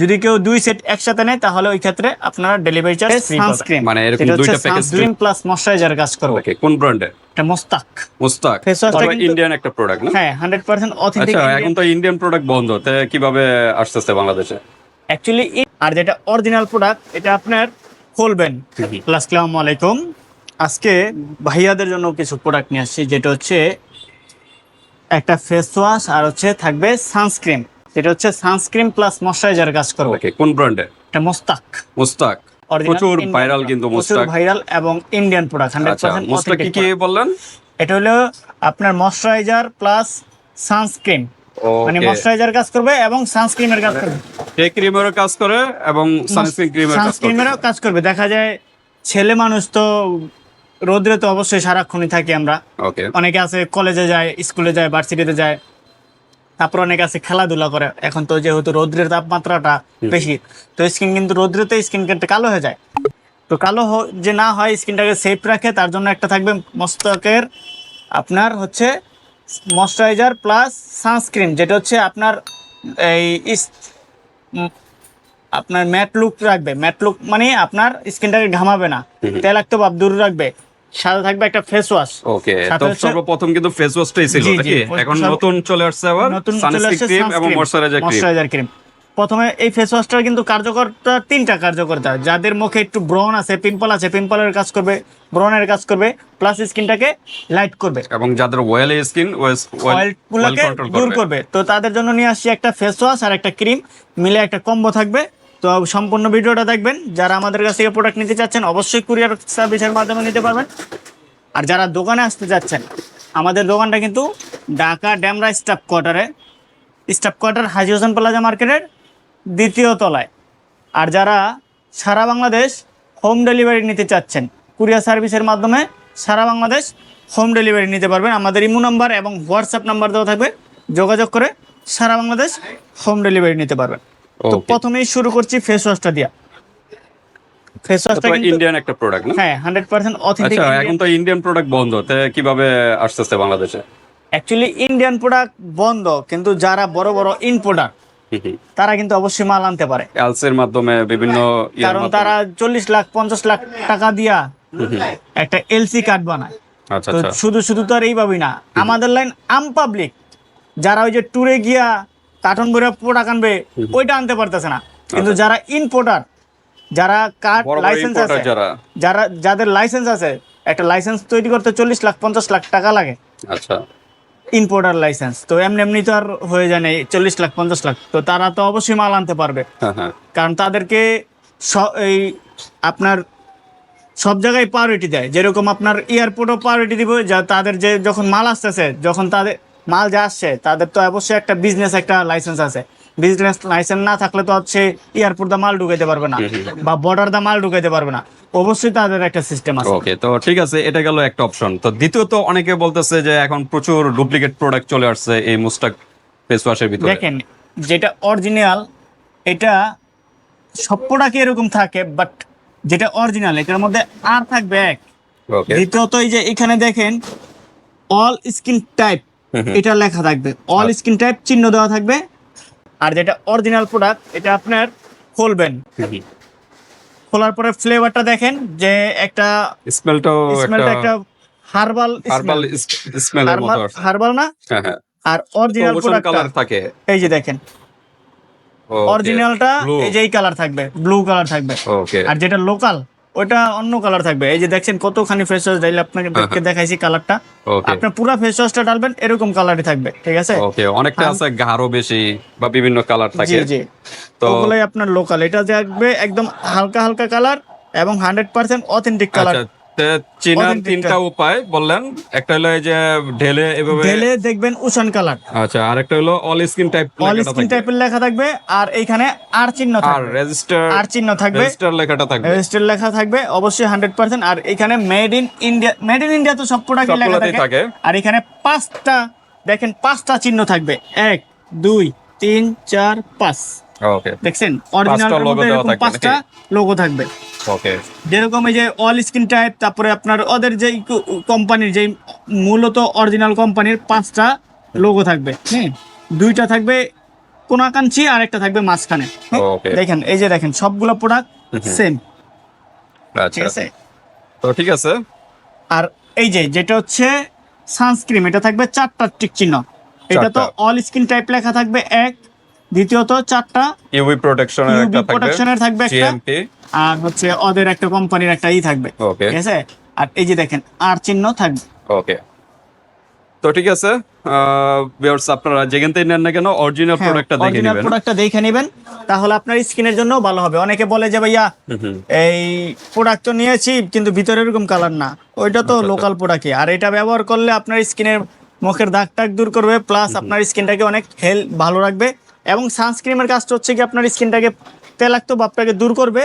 যদি কেউ দুই সেট একসাথে নেয় তাহলে ওই ক্ষেত্রে আপনারা ডেলিভারি চার্জ ফ্রি সানস্ক্রিন মানে এরকম দুইটা প্যাকেজ সানস্ক্রিন প্লাস ময়শ্চারাইজার কাজ করবে। ওকে কোন ব্র্যান্ডের এটা মোস্তাক মোস্তাক Face wash টা ইন্ডিয়ান একটা প্রোডাক্ট না? হ্যাঁ হান্ড্রেড পার্সেন্ট অথেন্টিক আচ্ছা এখন তো ইন্ডিয়ান প্রোডাক্ট বন্ধ তে কীভাবে আসতেছে বাংলাদেশে? অ্যাকচুয়ালি আর যেটা অরিজিনাল প্রোডাক্ট এটা আপনার খুলবেন। প্লাস আসসালামু আলাইকুম। আজকে ভাইয়াদের জন্য কিছু প্রোডাক্ট নিয়ে আসছি যেটা হচ্ছে একটা ফেস ওয়াশ আর হচ্ছে থাকবে সানস্ক্রিন যেটা হচ্ছে সানস্ক্রিন প্লাস ময়শ্চারাইজার কাজ করবে। ওকে কোন ব্র্যান্ডের এটা মোস্তাক মুস্তাক প্রচুর ভাইরাল কিন্তু প্রচুর ভাইরাল এবং ইন্ডিয়ান প্রোডাক্ট হান্ড্রেড আচ্ছা পার্সেন্ট মুস্তাক কি কি বললেন? এটা হলো আপনার ময়শ্চারাইজার প্লাস সানস্ক্রিন মানে ময়শ্চারাইজার কাজ করবে এবং সানস্ক্রিনের কাজ করবে। ডে ক্রিমেরও কাজ করে এবং সানস্ক্রিন ক্রিমের কাজ করে সানস্ক্রিনেরও কাজ করবে। দেখা যায় ছেলে মানুষ তো রোদ্রে তো অবশ্যই সারাক্ষণই থাকি আমরা। অনেকে আছে কলেজে যায় স্কুলে যায় ভার্সিটিতে যায়। তারপর অনেকে আছে খেলাধুলা করে। এখন তো যেহেতু রৌদ্রের তাপমাত্রাটা বেশি তো স্কিন কিন্তু রৌদ্রেতে স্কিন কিন্তু কালো হয়ে যায়। তো কালো যে না হয় স্কিনটাকে সেফ রাখে তার জন্য একটা থাকবে মস্তকের আপনার হচ্ছে ময়শ্চারাইজার প্লাস সানস্ক্রিন যেটা হচ্ছে আপনার এই আপনার ম্যাট লুক রাখবে। ম্যাট লুক মানে আপনার স্কিনটাকে ঘামাবে না। তেলাক্ত ভাব দূর রাখবে। সাথে থাকবে একটা ফেস ওয়াশ ওকে তো সর্বপ্রথম কিন্তু ফেস ওয়াশটাই ছিল এখন নতুন চলে আসছে আবার নতুন ক্রিম এবং ময়শ্চারাইজার ক্রিম ময়শ্চারাইজার ক্রিম প্রথমে এই ফেস ওয়াশটার কিন্তু কার্যকরতা তিনটা কার্যকরতা। যাদের মুখে একটু ব্রন আছে পিম্পল আছে পিম্পলের কাজ করবে ব্রনের কাজ করবে প্লাস স্কিনটাকে লাইট করবে। এবং যাদের ওয়েল স্কিন দূর করবে। করবে। তো তাদের জন্য নিয়ে আসছি একটা ফেস ওয়াশ আর একটা ক্রিম মিলে একটা কম্বো থাকবে। তো সম্পূর্ণ ভিডিওটা দেখবেন। যারা আমাদের কাছ থেকে প্রোডাক্ট নিতে চাচ্ছেন, অবশ্যই কুরিয়ার সার্ভিসের মাধ্যমে নিতে পারবেন। আর যারা দোকানে আসতে যাচ্ছেন আমাদের দোকানটা কিন্তু ঢাকা ড্যামরা স্টাফ কোয়ার্টারে, staff quarter Haji Hossain plaza মার্কেটের দ্বিতীয় তলায়। আর যারা সারা বাংলাদেশ হোম ডেলিভারি নিতে চাচ্ছেন কুরিয়ার সার্ভিসের মাধ্যমে সারা বাংলাদেশ হোম ডেলিভারি নিতে পারবেন। আমাদের ইমো নাম্বার এবং হোয়াটসঅ্যাপ নাম্বার দেওয়া থাকবে। যোগাযোগ করে সারা বাংলাদেশ হোম ডেলিভারি নিতে পারবেন। তো প্রথমেই শুরু করছি ফেস ওয়াশটা দিয়া। ফেস ওয়াশটা কিন্তু ইন্ডিয়ান একটা প্রোডাক্ট না? হ্যাঁ হান্ড্রেড পার্সেন্ট অথেন্টিক আচ্ছা এখন তো ইন্ডিয়ান প্রোডাক্ট বন্ধ তে কীভাবে আসতেছে বাংলাদেশে? অ্যাকচুয়ালি ইন্ডিয়ান প্রোডাক্ট বন্ধ কিন্তু যারা বড় বড় ইম্পোর্টার তারা কিন্তু অবশ্যই মাল আনতে পারে। এলসের মাধ্যমে বিভিন্ন কারণ তারা চল্লিশ লাখ পঞ্চাশ লাখ টাকা দিয়া একটা এলসি কার্ড বানায়। আচ্ছা আচ্ছা। শুধু শুধু তো আর এইভাবেই না। আমাদের লাইন আম পাবলিক যারা ওই যে ট্যুরে গিয়া কার্টন ভরে প্রোডাক্ট আনবে ওইটা আনতে পারতেছে না। কিন্তু যারা ইম্পোর্টার যারা কার্ড লাইসেন্স আছে যারা। যাদের লাইসেন্স আছে একটা লাইসেন্স তৈরি করতে চল্লিশ লাখ পঞ্চাশ লাখ টাকা লাগে। আচ্ছা। ইম্পোর্টার লাইসেন্স তো এমনি এমনি তো আর হয়ে যায় না চল্লিশ লাখ পঞ্চাশ লাখ তো তারা তো অবশ্যই মাল আনতে পারবে। হ্যাঁ হ্যাঁ। কারণ তাদেরকে এই আপনার সব জায়গায় প্রায়োরিটি দেয়। যেরকম আপনার এয়ারপোর্টও প্রায়োরিটি দিব যা তাদের যে যখন মাল আসতেছে যখন তাদের মাল যা আসছে তাদের তো অবশ্যই একটা বিজনেস একটা লাইসেন্স আছে। বিজনেস লাইসেন্স না থাকলে তো হচ্ছে এয়ারপোর্ট দা মাল ঢুকাইতে পারবে না বা বর্ডার দা মাল ঢুকাইতে পারবে না। অবশ্যই তাদের একটা সিস্টেম আছে। ওকে তো ঠিক আছে এটা গেল একটা অপশন তো দ্বিতীয়ত অনেকে বলতেছে যে এখন প্রচুর ডুপ্লিকেট প্রোডাক্ট চলে আসছে এই মুস্তাক ফেস ওয়াশের ভিতরে। দেখেন যেটা অরিজিনাল এটা সব প্রোডাক্ট এরকম থাকে বাট যেটা অরিজিনাল এটার মধ্যে আর থাকবে এক। ওকে দ্বিতীয়ত এই যে এখানে দেখেন অল স্কিন টাইপ এটা লেখা থাকবে। অল স্কিন টাইপ চিহ্ন দেওয়া থাকবে। আর যেটা অরিজিনাল প্রোডাক্ট এটা আপনার খুলবেন। খোলার পরে ফ্লেভারটা দেখেন যে একটা স্মেলটাও স্মেলটা একটা হার্বাল হার্বাল স্মেলের মতো। হার্বাল না? হ্যাঁ হ্যাঁ। আর অরিজিনাল কালার থাকে। এই যে দেখেন। অরিজিনালটা এই যে এই কালার থাকবে ব্লু কালার থাকবে। ওকে আর যেটা লোকাল ওটা অন্য কালার থাকবে। এই যে দেখছেন কতখানি ফেস ওয়াশ ডাইলে আপনাকে দেখে দেখাইছি কালারটা আপনি আপনার পুরো ফেস ওয়াশটা ডালবেন এরকম কালারই থাকবে ঠিক আছে? ওকে অনেকটা আছে গাঢ় বেশি বা বিভিন্ন কালার থাকে। জি জি। তো ওগুলাই আপনার লোকাল এটা দেখবে একদম হালকা হালকা কালার এবং হান্ড্রেড পার্সেন্ট অথেন্টিক কালার চিনার তিনটা উপায় বললেন। একটা হলো এই যে ঢেলে এভাবে ঢেলে দেখবেন উষান কালার। আচ্ছা আরেকটা হলো all skin type all skin টাইপের লেখা থাকবে আর এইখানে আর চিহ্ন আর থাকবে। রেজিস্টার আর চিহ্ন থাকবে। রেজিস্টার লেখাটা থাকবে। রেজিস্টার লেখা থাকবে অবশ্যই হান্ড্রেড পার্সেন্ট আর এখানে made in India made in India তো সব প্রোডাক্ট লেখা থাকে। আর এখানে পাঁচটা দেখেন পাঁচটা চিহ্ন থাকবে। এক দুই তিন চার পাঁচ। ওকে দেখছেন? অরিজিনাল পাঁচটা লোগো থাকবে। ওকে যেরকম এই যে অল স্কিন টাইপ তারপরে আপনার ওদের যে কোম্পানির যে মূলত অরিজিনাল কোম্পানির পাঁচটা লোগো থাকবে। হ্যাঁ? দুইটা থাকবে কোনাকাঞ্চি আর একটা থাকবে মাঝখানে। হ্যাঁ? দেখেন এই যে দেখেন সবগুলো প্রোডাক্ট সেম ঠিক আছে? তো ঠিক আছে। আর এই যে যেটা হচ্ছে সানস্ক্রিন এটা থাকবে চারটা টিক চিহ্ন। এটা তো অল স্কিন টাইপ লেখা থাকবে এক দ্বিতীয়ত চারটা ইউভি প্রোটেকশনের একটা থাকবে প্রোটেকশনের থাকবে একটা আর হচ্ছে ওদের একটা কোম্পানির একটা ই থাকবে ওকে ঠিক আছে? আর এই যে দেখেন আর চিহ্ন থাকবে। ওকে তো ঠিক আছে ভিউয়ার্স আপনারা যেখান থেকে নেন না কেন অরিজিনাল প্রোডাক্টটা দেখে অরিজিনাল নেবেন। প্রোডাক্টটা দেখে নেবেন তাহলে আপনার স্কিনের জন্য ভালো হবে। অনেকে বলে যে ভাইয়া। এই প্রোডাক্ট তো নিয়েছি কিন্তু ভিতরে এরকম কালার না। ওইটা আচ্ছা, তো লোকাল প্রোডাক্টই আর এটা ব্যবহার করলে আপনার স্কিনের মুখের দাগ টাগ দূর করবে প্লাস আপনার স্কিনটাকে অনেক হেলথ ভালো রাখবে। এবং সানস্ক্রিনের কাজটা হচ্ছে কি আপনার স্কিনটাকে তেলাক্ত ভাবটাকে দূর করবে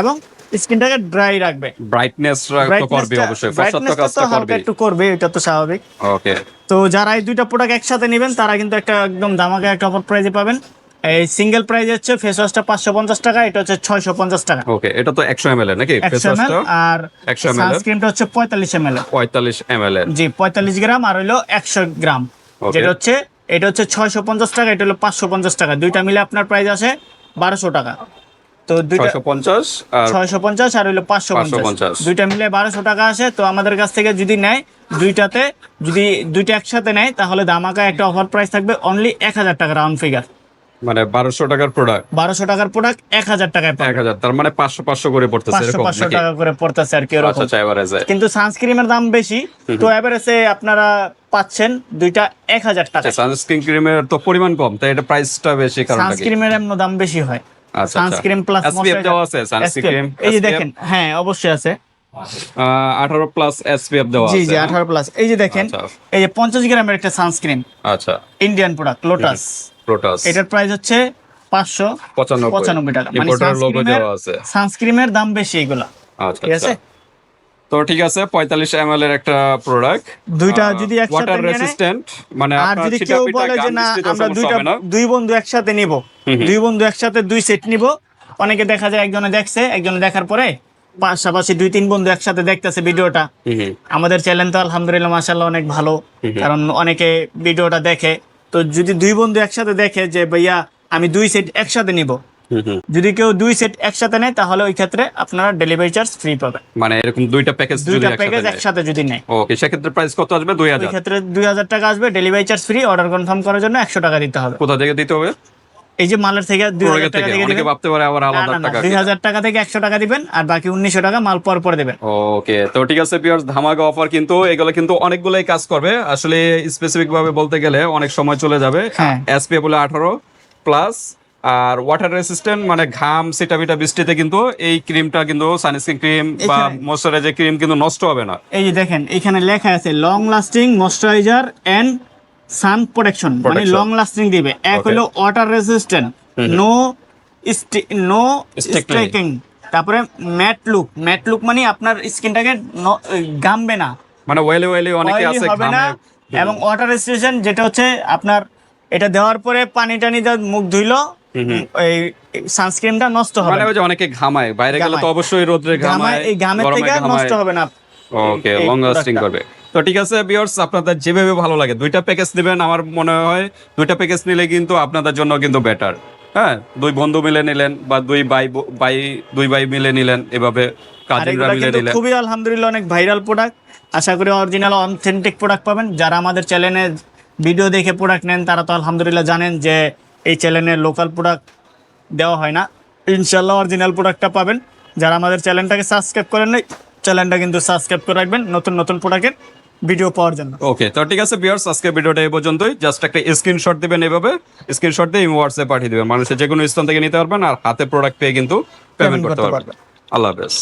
এবং স্কিনটাকে ড্রাই রাখবে। ব্রাইটনেস করবে অবশ্যই কাজটা করবে একটু করবে এটা তো স্বাভাবিক। ওকে তো যারা এই দুইটা প্রোডাক্ট একসাথে নেবেন তারা কিন্তু একটা একদম দামাকে একটা অফার প্রাইজে পাবেন। এই সিঙ্গেল প্রাইস হচ্ছে ফেস ওয়াশটা পাঁচশো পঞ্চাশ টাকা এটা হচ্ছে ছয়শো পঞ্চাশ টাকা। ওকে এটা তো 100 ml এর নাকি ফেস একশো এম ওয়াশটা আর 100 ml সানস্ক্রিনটা হচ্ছে পঁয়তাল্লিশ এম এল 45 ml এর জি পঁয়তাল্লিশ গ্রাম আর হইল একশো গ্রাম। যেটা হচ্ছে এটা হচ্ছে ছয়শো পঞ্চাশ টাকা এটা হলো পাঁচশো পঞ্চাশ টাকা। দুইটা মিলে আপনার প্রাইস আছে বারোশো টাকা। তো দুইটা পঞ্চাশ ছয়শো পঞ্চাশ আর হইল পাঁচশো পঞ্চাশ। দুইটা মিলে বারোশো টাকা আসে। তো আমাদের কাছ থেকে যদি নেয় দুইটাতে যদি দুইটা একসাথে নেয় তাহলে দামাকা একটা অফার প্রাইস থাকবে অনলি এক হাজার টাকা রাউন্ড ফিগার মানে 1200 টাকার প্রোডাক্ট বারোশো টাকার প্রোডাক্ট এক হাজার টাকায় পাবে। 1000 তার মানে 500 500 করে পড়তেছে পাঁচশো পাঁচশো টাকা করে পড়তেছে আর কি আচ্ছা ওরকম আচ্ছা কিন্তু সানস্ক্রিনের দাম বেশি তো এভারেজে আপনারা পাচ্ছেন দুইটা এক হাজার টাকা। আচ্ছা সানস্ক্রিন ক্রিমের তো পরিমাণ কম তাই এটা প্রাইসটা বেশি কারণ নাকি সানস্ক্রিনের এমন দাম বেশি হয়। আচ্ছা সানস্ক্রিন প্লাস SPF দেওয়া আছে সানস্ক্রিন এই যে দেখেন হ্যাঁ অবশ্যই আছে। 18 প্লাস SPF দেওয়া জি আছে। জি আঠারো প্লাস এই যে দেখেন আচ্ছা। এই যে পঞ্চাশ গ্রামের একটা সানস্ক্রিন আচ্ছা। ইন্ডিয়ান প্রোডাক্ট লোটাস প্রোটাস এটার প্রাইস হচ্ছে পাঁচশো 95 পঁচানব্বই টাকা। মানে সানস্ক্রিনের দাম বেশি এগুলা। আচ্ছা ঠিক আছে? আচ্ছা। তো ঠিক আছে 45 ml এর একটা প্রোডাক্ট দুইটা যদি ওয়াটার রেসিস্ট্যান্ট মানে আর যদি কেউ বলে যে না আমরা দুইটা দুই বন্ধু একসাথে নিব। দুই বন্ধু একসাথে দুই সেট নিব। অনেকে দেখা যায় একজনে দেখছে একজনে দেখার পরে পাশাপাশি দুই তিন বন্ধু একসাথে দেখতেছে ভিডিওটা। আমাদের চ্যানেল তো আলহামদুলিল্লাহ মাসাল্লাহ অনেক ভালো। কারণ অনেকে ভিডিওটা দেখে। তো যদি দুই বন্ধু একসাথে দেখে যে ভাইয়া আমি দুই সেট একসাথে নিব। যদি কেউ দুই সেট একসাথে নেয় তাহলে ওই ক্ষেত্রে আপনারা ডেলিভারি চার্জ ফ্রি পাবেন মানে এরকম দুইটা প্যাকেজ যদি দুইটা প্যাকেজ একসাথে যদি নেয়। ওকে সেক্ষেত্রে প্রাইস কত আসবে? দুই ওই হাজার। ক্ষেত্রে দুই হাজার টাকা আসবে delivery charge free order confirm করার জন্য একশো টাকা দিতে হবে। কোথা থেকে দিতে হবে? এই যে মালের থেকে দুই হাজার টাকা থেকে থেকে অনেকে ভাবতে পারে আবার আলাদা টাকা। দুই হাজার টাকা থেকে একশো টাকা দিবেন আর বাকি উনিশশো টাকা মাল পর পরে দেবেন। ওকে তো ঠিক আছে পিয়ার্স ধামাকা অফার কিন্তু এগুলো কিন্তু অনেকগুলোই কাজ করবে। আসলে স্পেসিফিক ভাবে বলতে গেলে অনেক সময় চলে যাবে। হ্যাঁ। এসপিএ বলে আঠারো প্লাস আর ওয়াটার রেসিস্ট্যান্ট মানে ঘাম সিটা বিটা বৃষ্টিতে কিন্তু এই ক্রিমটা কিন্তু সানস্ক্রিন ক্রিম বা ময়শ্চারাইজার ক্রিম কিন্তু নষ্ট হবে না। এই যে দেখেন এখানে লেখা আছে long lasting moisturiser and sun protection মানে লং লাস্টিং দিবে। এক হলো water resistant no no streaking তারপরে ম্যাট লুক ম্যাট লুক মানে আপনার স্কিনটাকে গামবে না। মানে ওয়েলে ওয়েলে অনেকে আছে হবে না। এবং ওয়াটার রেজিস্ট্যান্ট যেটা হচ্ছে আপনার এটা দেওয়ার পরে পানি টানি মুখ ধুইলো এই সানস্ক্রিনটা নষ্ট হবে মানে। অনেকে ঘামায় বাইরে গেলে তো অবশ্যই রোদ্রে ঘামায় এই ঘামের থেকে নষ্ট হবে না। ওকে লং লাস্টিং করবে। তো ঠিক আছে বিয়ার্স আপনাদের যেভাবে ভালো লাগে দুইটা প্যাকেজ নেবেন আমার মনে হয় দুইটা প্যাকেজ নিলে কিন্তু আপনাদের জন্য কিন্তু বেটার হ্যাঁ দুই বন্ধু মিলে নিলেন বা দুই ভাই ভাই দুই ভাই মিলে নিলেন এভাবে কাজিনরা মিলে নিলেন। খুবই আলহামদুলিল্লাহ অনেক ভাইরাল প্রোডাক্ট আশা করি অরিজিনাল অথেন্টিক প্রোডাক্ট পাবেন। যারা আমাদের চ্যানেলে ভিডিও দেখে প্রোডাক্ট নেন তারা তো আলহামদুলিল্লাহ জানেন যে এই চ্যানেলে লোকাল প্রোডাক্ট দেওয়া হয় না। ইনশাল্লাহ অরিজিনাল প্রোডাক্টটা পাবেন। যারা আমাদের চ্যানেলটাকে সাবস্ক্রাইব করেন নাই চ্যানেলটা কিন্তু সাবস্ক্রাইব করে রাখবেন। নতুন নতুন প্রোডাক্টের ভিডিও পাওয়ার জন্য। ওকে তো ঠিক আছে ভিউয়ার্স আজকে ভিডিওটা এই পর্যন্তই। জাস্ট একটা স্ক্রিনশট দিবেন এভাবে। স্ক্রিনশট দিয়ে হোয়াটসঅ্যাপে পাঠিয়ে দিবেন। মানুষের যে কোনো স্থান থেকে নিতে পারবেন আর হাতে প্রোডাক্ট পেয়ে কিন্তু পেমেন্ট করতে করতে পারবেন। আল্লাহ হাফেজ।